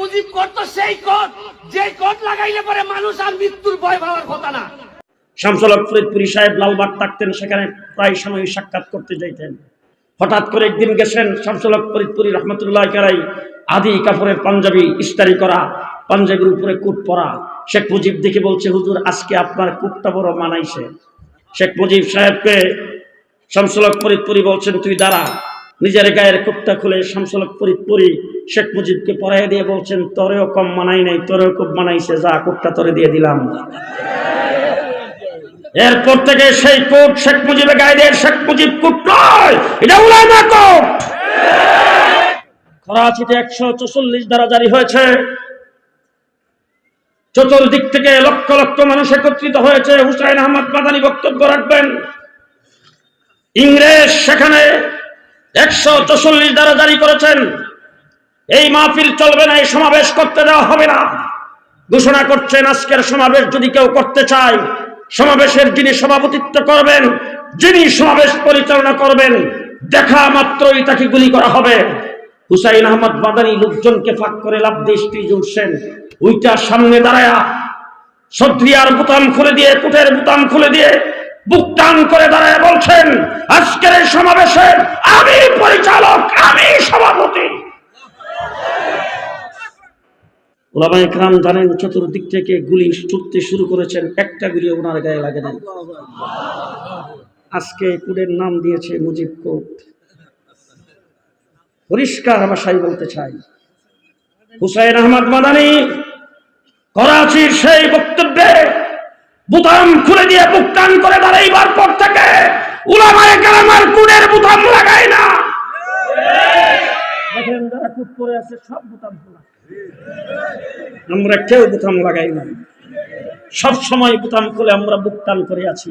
মুজিব করতো সেই কোট যে কোট লাগাইলে পরে মানুষ আর মৃত্যুর ভয় পাওয়ার কথা না। শামসুলক ফরিদপুরি সাহেব লালবাগ থাকতেন, সেখানে প্রায় সময় সাক্ষাৎ করতে যাইতেন। হঠাৎ করে একদিন গেছেন শামসুলক ফরিদপুরি রহমতুল্লাহ কারাই আদি কাপড়ের পাঞ্জাবি ইস্তারি করা, পাঞ্জাবির উপরে কুট পরা। শেখ মুজিব দেখে বলছে, হুজুর, আজকে আপনার কুটটা বড় মানাইছে। শেখ মুজিব সাহেবকে শামসুলক ফরিদপুরি বলছেন, তুই দাঁড়া নিজের গায়ের কুটটা খুলে শামসুলক ফরিদপুরি শেখ মুজিবকে পরাই দিয়ে বলছেন, তোরেও কম মানাই নাই, তোরেও খুব মানাইছে, যা কুটটা তোরে দিয়ে দিলাম। এরপর থেকে সেই কোট শেখ মুজিবের গায়ে দিয়ে শেখ মুজিব কোট নয়, এটা উলামা কোট। করাচিতে একশো চৌচল্লিশ দ্বারা জারি হয়েছে। চতুর্দিক থেকে লক্ষ লক্ষ মানুষ একত্রিত হয়েছে। হুসাইন আহমদ মাদানী বক্তব্য রাখবেন। ইংরেজ সেখানে একশো চৌচল্লিশ দ্বারা জারি করেছেন। এই মাহফিল চলবে না, এই সমাবেশ করতে দেওয়া হবে না। ঘোষণা করছেন, আজকের সমাবেশ যদি কেউ করতে চায়, সমাবেশের যিনি সভাপতিত্ব করবেন, যিনি সমাবেশ পরিচালনা করবেন, দেখা মাত্রই তাকে গুলি করা হবে। হুসাইন আহমদ বাদানি লোকজনকে ফাঁক করে লাভ দিয়ে স্টেজ উঠছেন ওইটা সামনে দাঁড়ায়া, সদ্রিয়ার বুতাম খুলে দিয়ে, কুটের বুতাম খুলে দিয়ে, বুক টান করে দাঁড়ায় বলছেন আজকের এই সমাবেশে আমি পরিচালক, আমি সভাপতি। জানেন, চতুর্দিক থেকে গুলি ছুটতে শুরু করেছেন, একটা গুলি ওনার গায়ে লাগে নাই। আজকে নাম দিয়েছে মুজিব কোট। পরিষ্কার ভাষায় বলতে চাই। হুসাইন আহমদ মাদানি, করাচির সেই বক্তব্যে বুতাম খুলে দিয়ে বুক টান করে দাঁড়াইবার পর থেকে উলামায়ে কেরামার কুড়ের বুতাম লাগায় না। দেখেন যারা কুট করে আছে সব বুতাম খোলা। আমরা কেউ বুতাম লাগাই না। সব সময় বুতাম খুলে আমরা বুক টান করে আছি।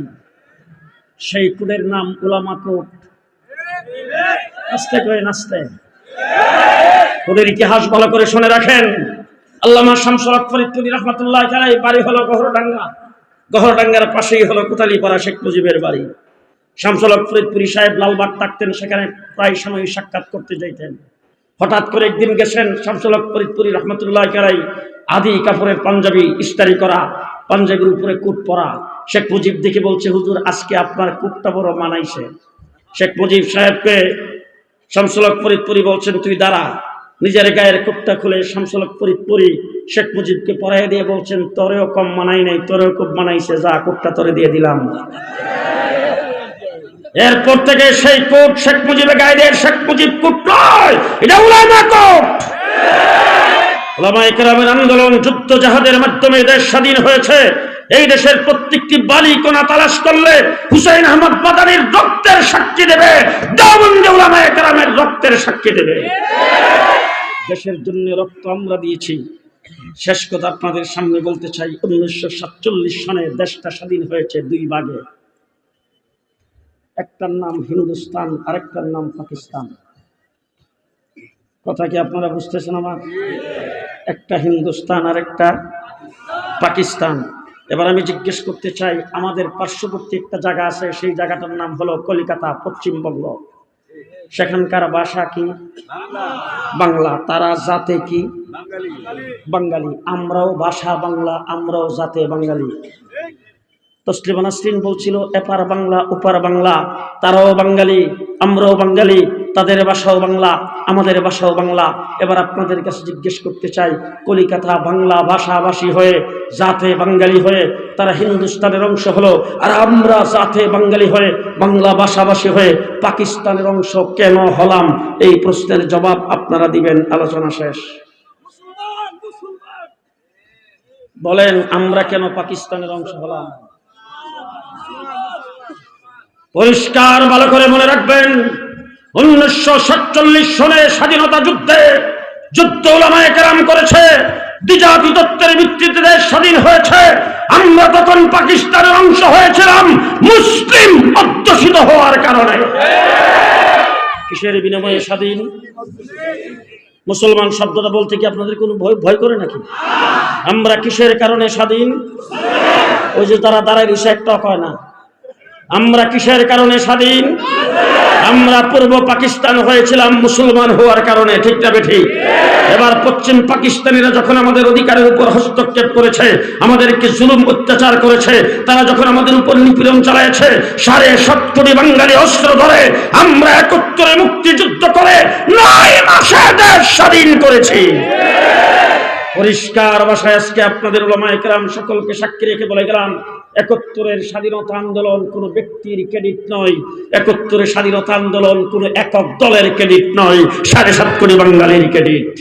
সেই কুলের নাম উলামা কোট। আস্তে করে নাচতে। ওদের ইতিহাস ভালো করে শুনে রাখেন। আল্লামা শামসুল ফরিদপুরি রহমতুল্লাহ এই বাড়ি হলো গহরডাঙ্গা। গহরডাঙ্গার পাশেই হলো কোতালিপাড়া শেখ মুজিবের বাড়ি। শামসুল ফরিদপুরি সাহেব লালবাগ থাকতেন, সেখানে প্রায় সময় সাক্ষাৎ করতে যাইতেন। হঠাৎ করে একদিন গেছেন শামসুল ফরিদপুরি রহমতুল্লাহ কারাই আদি কাপড়ের পাঞ্জাবি ইস্তারি করা, পাঞ্জাবির উপরে কুট পরা। শেখ মুজিব দেখে বলছে, হুজুর, আজকে আপনার কুটটা বড় মানাইছে। শেখ মুজিব সাহেবকে শামসুলক ফরিদপুরি বলছেন, তুই দাঁড়া নিজের গায়ের কুটটা খুলে শামসুলক ফরিদপুরি শেখ মুজিবকে পরাই দিয়ে বলছেন, তোরেও কম মানাই নাই, তোরেও খুব মানাইছে, যা কুটটা তোরে দিয়ে দিলাম। এরপর থেকে সেই কোট শেখ মুজিবের গায়ে দিয়ে, শেখ মুজিব কুট নয়, এটা উলামা কোট ওলামা ইকরামের আন্দোলন যুদ্ধ জাহাজের মাধ্যমে দেশ স্বাধীন হয়েছে। এই দেশের প্রত্যেকটি বালি কোনা তালাশ করলে হুসাইন আহমদ মাদানির রক্তের সাক্ষী দেবে দামন্দে ওলামা ইকরামের রক্তের সাক্ষী দেবে। দেশের জন্য রক্ত আমরা দিয়েছি। শেষ কথা আপনাদের সামনে বলতে চাই, উনিশশো সাতচল্লিশ সনে দেশটা স্বাধীন হয়েছে দুই ভাগে। একটার নাম হিন্দুস্তান, আরেকটার নাম পাকিস্তান। কথা কি আপনারা বুঝতেছেন আমার? একটা হিন্দুস্তান আর একটা পাকিস্তান। এবার আমি জিজ্ঞেস করতে চাই, আমাদের পার্শ্ববর্তী একটা জায়গা আছে, সেই জায়গাটার নাম হলো কলিকাতা, পশ্চিমবঙ্গ। সেখানকার ভাষা কি? বাংলা। তারা জাতে কি? বাঙালি। আমরাও ভাষা বাংলা, আমরাও জাতে বাঙালি। তসলিমা নাসরিন বলছিল, এপার বাংলা, ওপার বাংলা। তারাও বাঙালি, আমরাও বাঙালি, তাদের ভাষাও বাংলা। আমাদের ভাষাও বাংলা। এবার আপনাদের কাছে জিজ্ঞেস করতে চাই, কলিকাতা বাংলা ভাষাভাষী হয়ে, জাতে বাঙালি হয়ে, তারা হিন্দুস্তানের অংশ হলো, আর আমরা জাতে বাঙালি হয়ে, বাংলা ভাষাভাষী হয়ে পাকিস্তানের অংশ কেন হলাম? এই প্রশ্নের জবাব আপনারা দিবেন, আলোচনা শেষ। বলেন, আমরা কেন পাকিস্তানের অংশ হলাম? পরিষ্কার, ভালো করে মনে রাখবেন। উনিশশো সাতচল্লিশ সনে স্বাধীনতা যুদ্ধে যুদ্ধ ওলামায় কেরাম করেছে। দ্বিজাতি তত্ত্বের ভিত্তিতে দেশ স্বাধীন হয়েছে। আমরা তখন পাকিস্তানের অংশ হয়েছিলাম, মুসলিম অধ্যুষিত হওয়ার কারণে। কিসের বিনিময়ে স্বাধীন? মুসলমান শব্দটা বলতে কি আপনাদের কোনো ভয় ভয় করে নাকি? আমরা কিসের কারণে স্বাধীন? ওই যে তারা দাঁড়ায় রয়েছে একটা কয় না। আমরা কিসের কারণে স্বাধীন? আমরা পূর্ব পাকিস্তান হয়েছিলাম মুসলমান হওয়ার কারণে, ঠিক না বেঠি? এবার পশ্চিম পাকিস্তানিরা যখন আমাদের অধিকারের উপর হস্তক্ষেপ করেছে, আমাদেরকে জুলুম অত্যাচার করেছে, তারা যখন আমাদের উপর নিপীড়ন চালাইছে সাড়ে সাত কোটি বাঙালি অস্ত্র ধরে আমরা একত্রে মুক্তিযুদ্ধ করে নয় মাসে দেশ স্বাধীন করেছি। পরিষ্কার ভাষায় আজকে আপনাদের ওলামায়ে কেরাম সকলকে সাক্ষী রেখে বলে গেলাম একাত্তরের স্বাধীনতা আন্দোলন কোনো ব্যক্তির ক্রেডিট নয়। একত্তরের স্বাধীনতা আন্দোলন কোনো একক দলের ক্রেডিট নয়। সাড়ে সাত কোটি বাঙালির ক্রেডিট